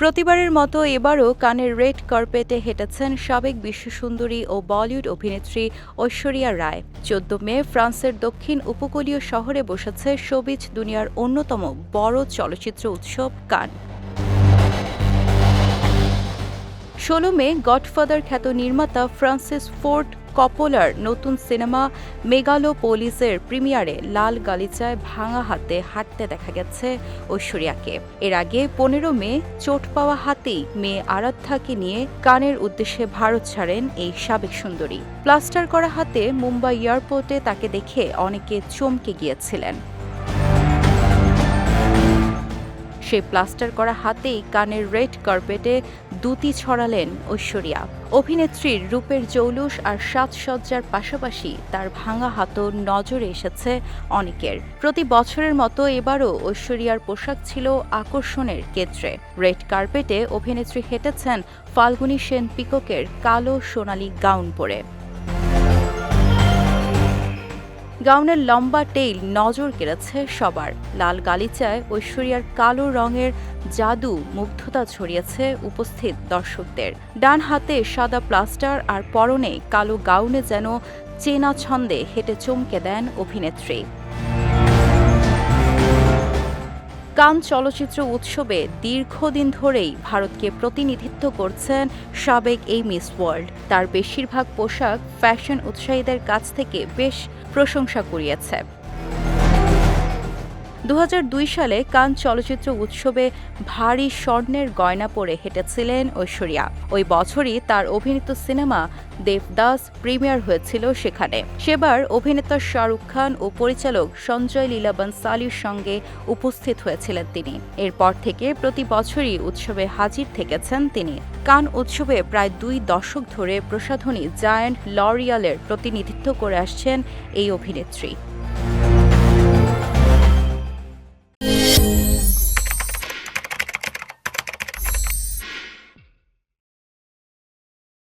প্রতিবারের মতো এবারও কানের রেড কার্পেটে হেঁটেছেন সাবেক বিশ্বসুন্দরী ও বলিউড অভিনেত্রী ঐশ্বরিয়া রায়। চোদ্দ মে ফ্রান্সের দক্ষিণ উপকূলীয় শহরে বসেছে শোবিজ দুনিয়ার অন্যতম বড় চলচ্চিত্র উৎসব কান। ষোলো মে গডফাদার খ্যাত নির্মাতা ফ্রান্সিস ফোর্ড কপোলার নতুন সিনেমা মেগালো মেগালোপোলিসের প্রিমিয়ারে লাল গালিচায় ভাঙা হাতে হাঁটতে দেখা গেছে ঐশ্বরিয়াকে। এর আগে পনেরো মে চোট পাওয়া হাতেই মেয়ে আরাধ্যাকে নিয়ে কানের উদ্দেশ্যে ভারত ছাড়েন এই সাবেক সুন্দরী। প্লাস্টার করা হাতে মুম্বাই এয়ারপোর্টে তাকে দেখে অনেকে চমকে গিয়েছিলেন। সেই প্লাস্টার করা হাতেই কানের রেড কার্পেটে দুতি ছড়ালেন ঐশ্বরিয়া। অভিনেত্রীর রূপের জৌলুস আর সাজসজ্জার পাশাপাশি তার ভাঙা হাতও নজরে এসেছে অনেকের। প্রতি বছরের মতো এবারও ঐশ্বরিয়ার পোশাক ছিল আকর্ষণের কেন্দ্রে। রেড কার্পেটে অভিনেত্রী হেঁটেছেন ফাল্গুনী সেন পিককের কালো সোনালি গাউন পরে। গাউনের লম্বা টেইল নজর কেড়েছে সবার। লাল গালিচায় ঐশ্বরিয়ার কালো রঙের জাদু মুগ্ধতা ছড়িয়েছে উপস্থিত দর্শকদের। ডান হাতে সাদা প্লাস্টার আর পরনে কালো গাউনে যেন চেনা ছন্দে হেঁটে চমকে দেন অভিনেত্রী। কান চলচ্চিত্র উৎসবে দীর্ঘদিন ধরেই ভারতকে প্রতিনিধিত্ব করছেন সাবেক এই মিস ওয়ার্ল্ড। তার বেশিরভাগ পোশাক ফ্যাশন উৎসাহীদের কাছ থেকে বেশ প্রশংসা কুড়িয়েছে। দু হাজার দুই সালে কান চলচ্চিত্র উৎসবে ভারী স্বর্ণের গয়না পরে হেঁটেছিলেন ঐশ্বরিয়া। ওই বছরই তার অভিনীত সিনেমা দেবদাস প্রিমিয়ার হয়েছিল সেখানে। সেবার অভিনেতা শাহরুখ খান ও পরিচালক সঞ্জয় লীলা বনসালির সঙ্গে উপস্থিত হয়েছিলেন তিনি। এরপর থেকে প্রতি বছরই উৎসবে হাজির থেকেছেন তিনি। কান উৎসবে প্রায় দুই দশক ধরে প্রসাধনী জায়ান্ট লরিয়ালের প্রতিনিধিত্ব করে আসছেন এই অভিনেত্রী।